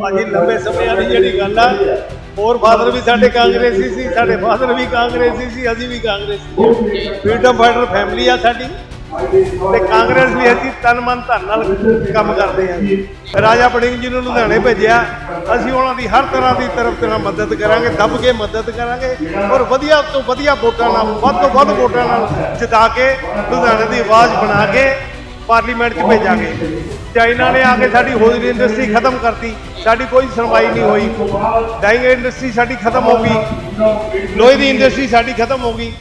ਭਾਜੀ, ਲੰਬੇ ਸਮਿਆਂ ਦੀ ਜਿਹੜੀ ਗੱਲ ਆ, ਹੋਰ ਫਾਦਰ ਵੀ ਸਾਡੇ ਕਾਂਗਰਸੀ ਸੀ, ਸਾਡੇ ਫਾਦਰ ਵੀ ਕਾਂਗਰਸੀ ਸੀ, ਅਸੀਂ ਵੀ ਕਾਂਗਰਸੀ ਫਰੀडम ਫਾਈਟਰ ਫੈਮਿਲੀ ਆ ਸਾਡੀ। ਤੇ ਕਾਂਗਰਸ ਵੀ ਅਸੀਂ ਤਨ ਮਨ ਧਨ ਨਾਲ ਕੰਮ ਕਰਦੇ ਹਾਂ ਰਾਜਾ ਬੜਿੰਗ ਜੀ ਨੂੰ ਲੁਧਿਆਣੇ ਭੇਜਿਆ। ਅਸੀਂ ਉਹਨਾਂ ਦੀ ਹਰ ਤਰ੍ਹਾਂ ਦੀ ਤਰਫ ਤੋਂ ਮਦਦ ਕਰਾਂਗੇ, ਦੱਬ ਕੇ ਮਦਦ ਕਰਾਂਗੇ ਔਰ ਵਧੀਆ ਤੋਂ ਵਧੀਆ ਵੋਟਾਂ ਨਾਲ, ਵੱਧ ਤੋਂ ਵੱਧ ਵੋਟਾਂ ਨਾਲ ਜਿਤਾ ਕੇ ਲੁਧਿਆਣੇ ਦੀ ਆਵਾਜ਼ ਬਣਾ ਕੇ ਪਾਰਲੀਮੈਂਟ 'ਚ ਭੇਜਾਂਗੇ। ਚਾਈਨਾ ਨੇ ਆ ਕੇ ਸਾਡੀ ਹੋਜ਼ਰੀ ਇੰਡਸਟਰੀ ਖਤਮ ਕਰਤੀ। ਸਾਡੀ ਕੋਈ ਸੁਣਵਾਈ ਨਹੀਂ ਹੋਈ। ਡਾਈਂਗ ਇੰਡਸਟਰੀ ਸਾਡੀ ਖਤਮ ਹੋ ਗਈ। ਲੋਹੇ ਦੀ ਇੰਡਸਟਰੀ ਸਾਡੀ ਖਤਮ ਹੋ ਗਈ।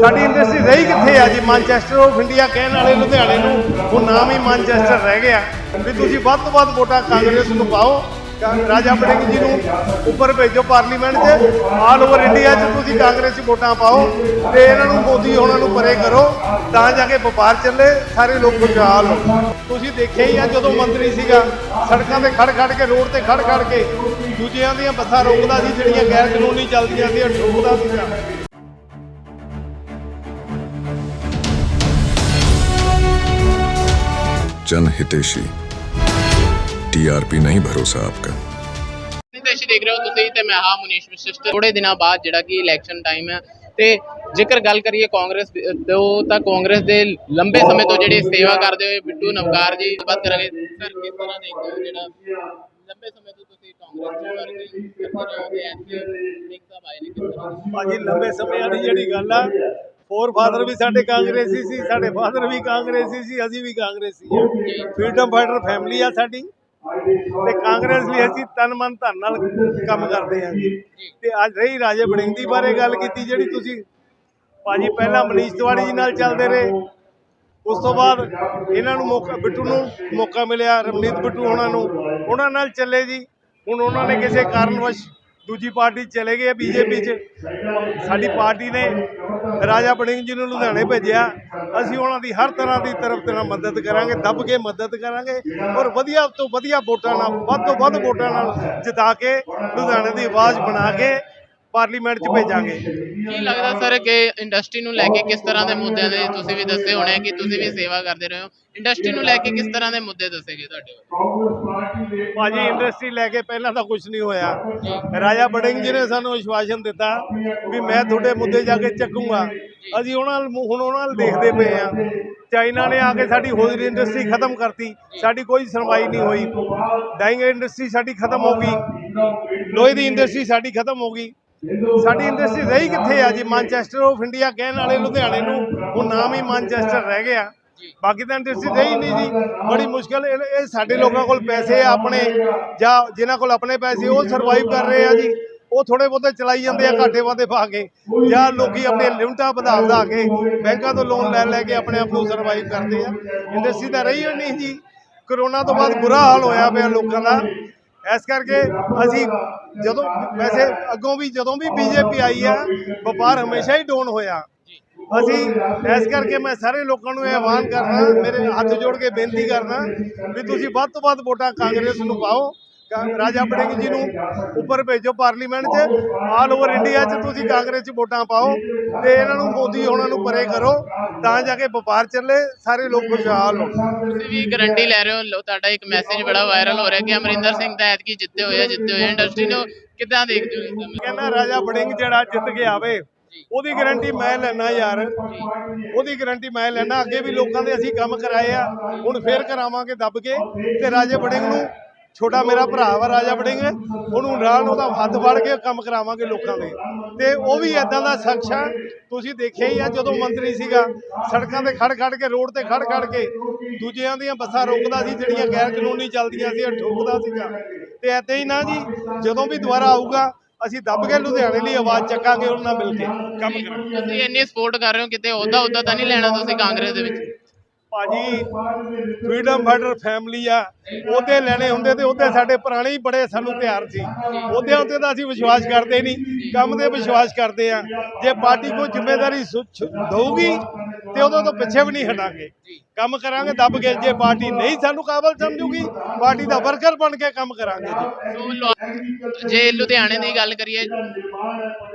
ਸਾਡੀ ਇੰਡਸਟਰੀ ਰਹੀ ਕਿੱਥੇ ਆ ਜੀ? ਮਾਨਚੈਸਟਰ ਆਫ ਇੰਡੀਆ ਕਹਿਣ ਵਾਲੇ ਲੁਧਿਆਣੇ ਨੂੰ, ਉਹ ਨਾਮ ਹੀ ਮਾਨਚੈਸਟਰ ਰਹਿ ਗਿਆ। ਵੀ ਤੁਸੀਂ ਵੱਧ ਤੋਂ ਵੱਧ ਵੋਟਾਂ ਕਾਂਗਰਸ ਨੂੰ ਪਾਓ। ਰਾਜਾ ਬੜਿੰਗ ਜੀ ਨੂੰ ਉੱਪਰ ਭੇਜੋ ਪਾਰਲੀਮੈਂਟ 'ਚ। ਆਲ ਓਵਰ ਇੰਡੀਆ 'ਚ ਤੁਸੀਂ ਕਾਂਗਰਸੀ ਵੋਟਾਂ ਪਾਓ ਤੇ ਇਹਨਾਂ ਨੂੰ ਮੋਦੀ ਹੋਣਾ ਨੂੰ ਪਰੇ ਕਰੋ, ਤਾਂ ਜਾ ਕੇ ਵਪਾਰ ਚੱਲੇ, ਸਾਰੇ ਲੋਕ ਖੁਸ਼ਹਾਲ ਹੋ। ਤੁਸੀਂ ਦੇਖਿਆ ਹੀ ਆ ਜਦੋਂ ਮੰਤਰੀ ਸੀਗਾ, ਸੜਕਾਂ ਤੇ ਖੜ ਖੜ ਕੇ, ਰੋਡ ਤੇ ਖੜ ਖੜ ਕੇ, ਦੂਜਿਆਂ ਦੀਆਂ ਬੱਸਾਂ ਰੋਕਦਾ ਸੀ, ਜਿਹੜੀਆਂ ਗੈਰ ਕਾਨੂੰਨੀ ਚੱਲਦੀਆਂ ਸੀ ਰੋਕਦਾ ਸੀਗਾ। ਜਨ ਹਿਤੇਸ਼ੀ। टीआरपी नहीं भरोसा आपका। ਦੇਸ਼ ਦੇਖ ਰਹੇ ਹੋ ਤੁਸੀਂ ਤੇ ਮੈਂ ਹਾਂ ਮੁਨੀਸ਼ ਵਿਸ਼ਿਸ਼ਟ। ਥੋੜੇ ਦਿਨਾਂ ਬਾਅਦ ਜਿਹੜਾ ਕਿ ਇਲੈਕਸ਼ਨ ਟਾਈਮ ਹੈ ਤੇ ਜੇਕਰ ਗੱਲ ਕਰੀਏ ਕਾਂਗਰਸ ਤੋਂ ਤਾਂ ਕਾਂਗਰਸ ਦੇ ਲੰਬੇ ਸਮੇਂ ਤੋਂ ਜਿਹੜੇ ਸੇਵਾ ਕਰਦੇ ਹੋਏ ਬਿੱਟੂ ਨਵਕਾਰ ਜੀ ਬਾਤ ਕਰਾਂਗੇ। ਸਰ ਕਿਸ ਤਰ੍ਹਾਂ ਦੇਖਦੇ ਜਿਹੜਾ ਲੰਬੇ ਸਮੇਂ ਤੋਂ ਤੁਸੀਂ ਕਾਂਗਰਸ ਚ ਵਰਗੇ ਹੋ ਤੇ ਐਤਕੀ ਸਿੰਘ ਸਾਹਿਬ ਨੇ ਕਿਸ ਤਰ੍ਹਾਂ ਲੰਬੇ ਸਮੇਂ ਵਾਲੀ ਜਿਹੜੀ ਗੱਲ ਆ ਫੋਰ ਫਾਦਰ ਵੀ ਸਾਡੇ ਕਾਂਗਰਸੀ ਸੀ ਸਾਡੇ ਫਾਦਰ ਵੀ ਕਾਂਗਰਸੀ ਸੀ ਅਸੀਂ ਵੀ ਕਾਂਗਰਸੀ ਆ। ਫਰੀडम ਫਾਈਟਰ ਫੈਮਿਲੀ ਆ ਸਾਡੀ। ਤੇ ਕਾਂਗਰਸ ਵੀ ਅਸੀਂ ਤਨ ਮਨ ਧਨ ਨਾਲ ਕੰਮ ਕਰਦੇ ਹਾਂ ਜੀ। ਤੇ ਅੱਜ ਰਹੀ ਰਾਜੇ ਬੜਿੰਗ ਦੀ ਬਾਰੇ ਗੱਲ ਕੀਤੀ, ਜਿਹੜੀ ਤੁਸੀਂ ਭਾਜੀ ਪਹਿਲਾਂ ਮਨੀਸ਼ ਤਿਵਾੜੀ ਜੀ ਨਾਲ ਚੱਲਦੇ ਰਹੇ। ਉਸ ਤੋਂ ਬਾਅਦ ਇਹਨਾਂ ਨੂੰ ਮੌਕਾ ਬਿੱਟੂ ਨੂੰ ਮੌਕਾ ਮਿਲਿਆ, ਰਮਨੀਤ ਬਿੱਟੂ ਉਹਨਾਂ ਨੂੰ। ਉਹਨਾਂ ਨਾਲ ਚੱਲੇ ਜੀ। ਹੁਣ ਉਹਨਾਂ ਨੇ ਕਿਸੇ ਕਾਰਨਵਸ਼ ਦੂਜੀ ਪਾਰਟੀ ਚਲੇ ਗਏ ਬੀਜੇਪੀ 'ਚ। ਸਾਡੀ ਪਾਰਟੀ ਨੇ ਰਾਜਾ ਬੜਿੰਗ ਜੀ ਨੂੰ ਲੁਧਿਆਣੇ ਭੇਜਿਆ। ਅਸੀਂ ਉਹਨਾਂ ਦੀ ਹਰ ਤਰ੍ਹਾਂ ਦੀ ਤਰਫ ਤੋਂ ਮਦਦ ਕਰਾਂਗੇ, ਦੱਬ ਕੇ ਮਦਦ ਕਰਾਂਗੇ ਔਰ ਵਧੀਆ ਤੋਂ ਵਧੀਆ ਵੋਟਾਂ ਨਾਲ, ਵੱਧ ਤੋਂ ਵੱਧ ਵੋਟਾਂ ਨਾਲ ਜਿਤਾ ਕੇ ਲੁਧਿਆਣੇ ਦੀ ਆਵਾਜ਼ ਬਣਾ ਕੇ ਪਾਰਲੀਮੈਂਟ 'ਚ ਭੇਜਾਂਗੇ। ਕੀ ਲੱਗਦਾ ਸਰ ਕਿ ਇੰਡਸਟਰੀ ਨੂੰ ਲੈ ਕੇ ਕਿਸ ਤਰ੍ਹਾਂ ਦੇ ਮੁੱਦਿਆਂ ਦੇ ਤੁਸੀਂ ਵੀ ਦੱਸੇ ਹੋਣੇ ਕਿ ਤੁਸੀਂ ਵੀ ਸੇਵਾ ਕਰਦੇ ਰਹੇ ਹੋ? ਇੰਡਸਟਰੀ ਨੂੰ ਲੈ ਕੇ ਕਿਸ ਤਰ੍ਹਾਂ ਦੇ ਮੁੱਦੇ ਦੱਸੇਗੇ ਤੁਹਾਡੇ ਭਾਜੀ ਇੰਡਸਟਰੀ ਲੈ ਕੇ ਪਹਿਲਾਂ ਤਾਂ ਕੁਝ ਨਹੀਂ ਹੋਇਆ। ਰਾਜਾ ਬੜਿੰਗ ਜੀ ਨੇ ਸਾਨੂੰ ਵਿਸ਼ਵਾਸਨ ਦਿੱਤਾ ਵੀ ਮੈਂ ਤੁਹਾਡੇ ਮੁੱਦੇ ਜਾ ਕੇ ਚੱਕੂੰਗਾ। ਅਸੀਂ ਉਹਨਾਂ ਨਾਲ ਹੁਣ ਉਹਨਾਂ ਨਾਲ ਦੇਖਦੇ ਪਏ ਆ ਚਾਈਨਾ ਨੇ ਆ ਕੇ ਸਾਡੀ ਹੋਜ਼ਰੀ ਇੰਡਸਟਰੀ ਖਤਮ ਕਰਤੀ। ਸਾਡੀ ਕੋਈ ਸੁਣਵਾਈ ਨਹੀਂ ਹੋਈ। ਡਾਈਂਗ ਇੰਡਸਟਰੀ ਸਾਡੀ ਖਤਮ ਹੋ ਗਈ। ਲੋਹੇ ਦੀ ਇੰਡਸਟਰੀ ਸਾਡੀ ਖਤਮ ਹੋ ਗਈ। ਸਾਡੀ ਇੰਡਸਟਰੀ ਰਹੀ ਕਿੱਥੇ ਆ ਜੀ? ਮਾਨਚੈਸਟਰ ਆਫ ਇੰਡੀਆ ਕਹਿਣ ਵਾਲੇ ਲੁਧਿਆਣੇ ਨੂੰ ਉਹ ਨਾਮ ਹੀ ਮਾਨਚੈਸਟਰ ਰਹਿ ਗਿਆ। ਬਾਕੀ ਤਾਂ ਇੰਡਸਟਰੀ ਰਹੀ ਨਹੀਂ ਜੀ। ਬੜੀ ਮੁਸ਼ਕਲ ਇਹ ਇਹ ਸਾਡੇ ਲੋਕਾਂ ਕੋਲ ਪੈਸੇ ਆ ਆਪਣੇ, ਜਾਂ ਜਿਨ੍ਹਾਂ ਕੋਲ ਆਪਣੇ ਪੈਸੇ, ਉਹ ਸਰਵਾਈਵ ਕਰ ਰਹੇ ਆ ਜੀ। ਉਹ ਥੋੜੇ ਬਹੁਤੇ ਚਲਾਈ ਜਾਂਦੇ ਆ, ਘਾਟੇ ਵਾਦੇ ਪਾ ਕੇ, ਜਾਂ ਲੋਕੀ ਆਪਣੇ ਲਿਮਟਾਂ ਵਧਾ ਵਧਾ ਕੇ ਬੈਂਕਾਂ ਤੋਂ ਲੋਨ ਲੈ ਲੈ ਕੇ ਆਪਣੇ ਆਪ ਨੂੰ ਸਰਵਾਈਵ ਕਰਦੇ ਆ। ਇੰਡਸਟਰੀ ਤਾਂ ਰਹੀ ਨਹੀਂ ਜੀ। ਕਰੋਨਾ ਤੋਂ ਬਾਅਦ ਬੁਰਾ ਹਾਲ ਹੋਇਆ ਪਿਆ ਲੋਕਾਂ ਦਾ। ਇਸ ਕਰਕੇ ਅਸੀਂ ਜਦੋਂ ਵੈਸੇ ਅੱਗੋਂ ਵੀ ਜਦੋਂ ਵੀ ਬੀਜੇਪੀ ਆਈ ਆ ਵਪਾਰ ਹਮੇਸ਼ਾ ਹੀ ਡਾਊਨ ਹੋਇਆ। ਅਸੀਂ ਇਸ ਕਰਕੇ ਮੈਂ ਸਾਰੇ ਲੋਕਾਂ ਨੂੰ ਇਹ ਆਹਵਾਨ ਕਰਨਾ ਮੇਰੇ ਹੱਥ ਜੋੜ ਕੇ ਬੇਨਤੀ ਕਰਨਾ ਵੀ ਤੁਸੀਂ ਵੱਧ ਤੋਂ ਵੱਧ ਵੋਟਾਂ ਕਾਂਗਰਸ ਨੂੰ ਪਾਓ। ਰਾਜਾ ਬੜਿੰਗ ਜੀ ਨੂੰ ਉੱਪਰ ਭੇਜੋ ਪਾਰਲੀਮੈਂਟ 'ਚ। ਆਲ ਓਵਰ ਇੰਡੀਆ 'ਚ ਤੁਸੀਂ ਕਾਂਗਰਸ 'ਚ ਵੋਟਾਂ ਪਾਓ ਤੇ ਇਹਨਾਂ ਨੂੰ ਮੋਦੀ ਉਹਨਾਂ ਨੂੰ ਪਰੇ ਕਰੋ ਤਾਂ ਜਾ ਕੇ ਵਪਾਰ ਚੱਲੇ ਸਾਰੇ ਲੋਕ ਖੁਸ਼ਹਾਲ ਹੋ ਤੁਸੀਂ ਵੀ ਗਾਰੰਟੀ ਲੈ ਰਹੇ ਹੋ ਤੁਹਾਡਾ ਇੱਕ ਮੈਸੇਜ ਬੜਾ ਵਾਇਰਲ ਹੋ ਰਿਹਾ ਕਿ ਅਮਰਿੰਦਰ ਸਿੰਘ ਤਾਂ ਐਤਕੀ ਜਿੱਤੇ ਹੋਏ ਆ ਜਿੱਤੇ ਹੋਏ ਆ। ਇੰਡਸਟਰੀ ਨੂੰ ਕਿੱਦਾਂ ਦੇਖਦੇ ਹੋ ਦਾ ਕਹਿੰਦਾ ਰਾਜਾ ਬੜਿੰਗ ਜਿਹੜਾ ਜਿੱਤ ਕੇ ਆਵੇ ਉਹਦੀ ਗਾਰੰਟੀ ਮੈਂ ਲੈਣਾ ਯਾਰ। ਉਹਦੀ ਗਾਰੰਟੀ ਮੈਂ ਲੈਣਾ ਅੱਗੇ ਵੀ ਲੋਕਾਂ ਦੇ ਅਸੀਂ ਕੰਮ ਕਰਾਏ ਆ ਹੁਣ ਫੇਰ ਕਰਾਵਾਂਗੇ ਦੱਬ ਕੇ ਤੇ ਰਾਜੇ ਬੜਿੰਗ ਨੂੰ ਛੋਟਾ ਮੇਰਾ ਭਰਾ ਵਾ ਰਾਜਾ ਬੜਿੰਗ ਉਹਨੂੰ ਨਾਲ ਉਹਦਾ ਹੱਥ ਫੜ ਕੇ ਕੰਮ ਕਰਾਵਾਂਗੇ ਲੋਕਾਂ ਦੇ। ਤੇ ਉਹ ਵੀ ਐਦਾਂ ਦਾ ਸ਼ਖਸ ਆ। ਤੁਸੀਂ ਦੇਖਿਆ ਹੀ ਆ ਜਦੋਂ ਮੰਤਰੀ ਸੀਗਾ ਸੜਕਾਂ ਤੇ ਖੜ ਖੜ ਕੇ ਰੋਡ ਤੇ ਖੜ ਖੜ ਕੇ ਦੂਜਿਆਂ ਦੀਆਂ ਬੱਸਾਂ ਰੋਕਦਾ ਸੀ ਜਿਹੜੀਆਂ ਗੈਰ ਕਾਨੂੰਨੀ ਚੱਲਦੀਆਂ ਸੀ ਉਹ ਠੋਕਦਾ ਸੀਗਾ। ਤੇ ਐਤੇ ਹੀ ਨਾ ਜੀ ਜਦੋਂ ਵੀ ਦੁਬਾਰਾ ਆਊਗਾ ਅਸੀਂ ਦੱਬ ਕੇ ਲੁਧਿਆਣੇ ਲਈ ਆਵਾਜ਼ ਚੱਕਾਂਗੇ ਉਹਨਾਂ ਨਾਲ ਮਿਲ ਕੇ ਕੰਮ ਕਰਾਂਗੇ। ਤੁਸੀਂ ਇੰਨੀ ਸਪੋਰਟ ਕਰ ਰਹੇ ਹੋ ਕਿਤੇ ਉਹਦਾ ਉਹਦਾ ਤਾਂ ਨਹੀਂ ਲੈਣਾ ਤੁਸੀਂ ਕਾਂਗਰਸ ਦੇ ਵਿੱਚ। ਭਾਜੀ ਫਰੀडम ਫਾਈਟਰ ਫੈਮਿਲੀ ਆ। ਉਹਦੇ ਲੈਣੇ ਹੁੰਦੇ ਤੇ ਉਹਦੇ ਸਾਡੇ ਪੁਰਾਣੇ ਹੀ ਬੜੇ ਸਾਨੂੰ ਤਿਆਰ ਸੀ। ਉਹਦੇ ਉੱਤੇ ਤਾਂ ਅਸੀਂ ਵਿਸ਼ਵਾਸ ਕਰਦੇ ਨਹੀਂ। ਕੰਮ 'ਤੇ ਵਿਸ਼ਵਾਸ ਕਰਦੇ ਆ। ਜੇ ਪਾਰਟੀ ਕੋਈ ਜ਼ਿੰਮੇਵਾਰੀ ਸੁ- ਦਊਗੀ ਤੇ ਉਦੋਂ ਤੋਂ ਪਿੱਛੇ ਵੀ ਨਹੀਂ ਹਟਾਂਗੇ। ਕੰਮ ਕਰਾਂਗੇ ਦੱਬ ਕੇ ਜੇ ਪਾਰਟੀ ਨਹੀਂ ਸਾਨੂੰ ਕਾਬਲ ਸਮਝੂਗੀ ਪਾਰਟੀ ਦਾ ਵਰਕਰ ਬਣ ਕੇ ਕੰਮ ਕਰਾਂਗੇ ਜੀ। ਲੁਧਿਆਣੇ ਦੀ ਗੱਲ ਕਰੀਏ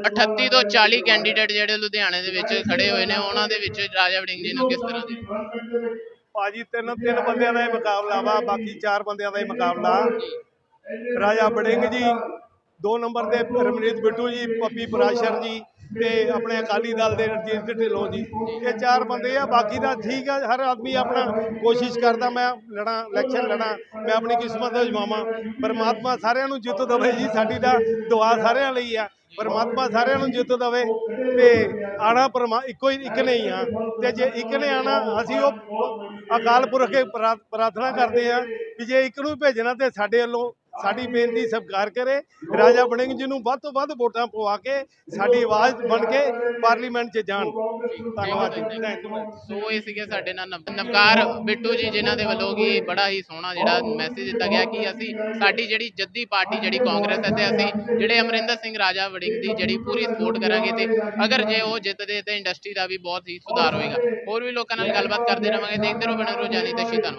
38 ਤੋਂ 40 ਕੈਂਡੀਡੇਟ ਜਿਹੜੇ ਲੁਧਿਆਣੇ ਦੇ ਵਿੱਚ ਖੜੇ ਹੋਏ ਨੇ ਉਹਨਾਂ ਦੇ ਵਿੱਚ ਰਾਜਾ ਵੜਿੰਗ ਜੀ ਨੂੰ ਕਿਸ ਤਰ੍ਹਾਂ ਦੇ ਭਾਜੀ ਤਿੰਨ ਤਿੰਨ ਬੰਦਿਆਂ ਦਾ ਹੀ ਮੁਕਾਬਲਾ ਵਾ ਬਾਕੀ ਚਾਰ ਬੰਦਿਆਂ ਦਾ ਹੀ ਮੁਕਾਬਲਾ। ਰਾਜਾ ਬੜਿੰਗ ਜੀ ਦੋ ਨੰਬਰ ਤੇ ਰਮਨੀਤ ਬਿੱਟੂ ਜੀ ਪੱਪੀ ਪਰਾਸ਼ਰ ਜੀ ਤੇ ਆਪਣੇ ਅਕਾਲੀ ਦਲ ਦੇ ਰਣਜੀਤ ਢਿੱਲੋਂ ਜੀ। ਇਹ ਚਾਰ ਬੰਦੇ ਆ, ਬਾਕੀ ਦਾ ਠੀਕ ਆ, ਹਰ ਆਦਮੀ ਆਪਣਾ ਕੋਸ਼ਿਸ਼ ਕਰਦਾ, ਮੈਂ ਲੜਾਂ ਇਲੈਕਸ਼ਨ ਲੜਾਂ, ਮੈਂ ਆਪਣੀ ਕਿਸਮਤ ਅਜਮਾਵਾਂ ਪਰਮਾਤਮਾ ਸਾਰਿਆਂ ਨੂੰ ਜਿੱਤ ਦੇਵੇ ਜੀ, ਸਾਡੀ ਤਾਂ ਦੁਆ ਸਾਰਿਆਂ ਲਈ ਆ। ਪਰਮਾਤਮਾ ਸਾਰਿਆਂ ਨੂੰ ਜਿੱਤ ਦੇਵੇ ਤੇ ਆਣਾ ਪਰਮਾ, ਇੱਕੋ ਹੀ ਇੱਕ ਨਹੀਂ ਆ। ਤੇ ਜੇ ਇੱਕ ਨੇ ਆਣਾ, ਅਸੀਂ ਉਹ ਅਕਾਲ ਪੁਰਖ ਕੇ ਪ੍ਰਾ- ਪ੍ਰਾਰਥਨਾ ਕਰਦੇ ਆ ਕਿ ਜੇ ਇੱਕ ਨੂੰ ਭੇਜਣਾ ਤੇ ਸਾਡੇ ਵੱਲੋਂ ਸਾਡੀ ਬੇਨਤੀ ਸਵੀਕਾਰ ਕਰੇ। ਰਾਜਾ ਬੜਿੰਗ ਜੀ ਨੂੰ ਵੱਧ ਤੋਂ ਵੱਧ ਵੋਟਾਂ ਪਵਾ ਕੇ ਸਾਡੀ ਆਵਾਜ਼ ਬਣ ਕੇ ਪਾਰਲੀਮੈਂਟ 'ਚ ਜਾਣ। ਧੰਨਵਾਦ ਸੋ ਇਹ ਸੀਗੇ ਸਾਡੇ ਨਾਲ ਨਵ- ਨਵਕਾਰ ਬਿੱਟੂ ਜੀ ਜਿਨ੍ਹਾਂ ਦੇ ਵੱਲੋਂ ਕਿ ਬੜਾ ਹੀ ਸੋਹਣਾ ਜਿਹੜਾ ਮੈਸੇਜ ਦਿੱਤਾ ਗਿਆ ਕਿ ਅਸੀਂ ਸਾਡੀ ਜਿਹੜੀ ਜੱਦੀ ਪਾਰਟੀ ਜਿਹੜੀ ਕਾਂਗਰਸ ਹੈ ਤੇ ਅਸੀਂ ਜਿਹੜੇ ਅਮਰਿੰਦਰ ਸਿੰਘ ਰਾਜਾ ਵੜਿੰਗ ਦੀ ਜਿਹੜੀ ਪੂਰੀ ਸਪੋਰਟ ਕਰਾਂਗੇ ਤੇ ਅਗਰ ਜੇ ਉਹ ਜਿੱਤਦੇ ਤੇ ਇੰਡਸਟਰੀ ਦਾ ਵੀ ਬਹੁਤ ਹੀ ਸੁਧਾਰ ਹੋਏਗਾ। ਹੋਰ ਵੀ ਲੋਕਾਂ ਨਾਲ ਗੱਲਬਾਤ ਕਰਦੇ ਰਵਾਂਗੇ। ਦੇਖਦੇ ਰਹੋ ਬਣੇ ਰਹੋ ਜਾਨੀ ਤੇ ਧੰਨਵਾਦ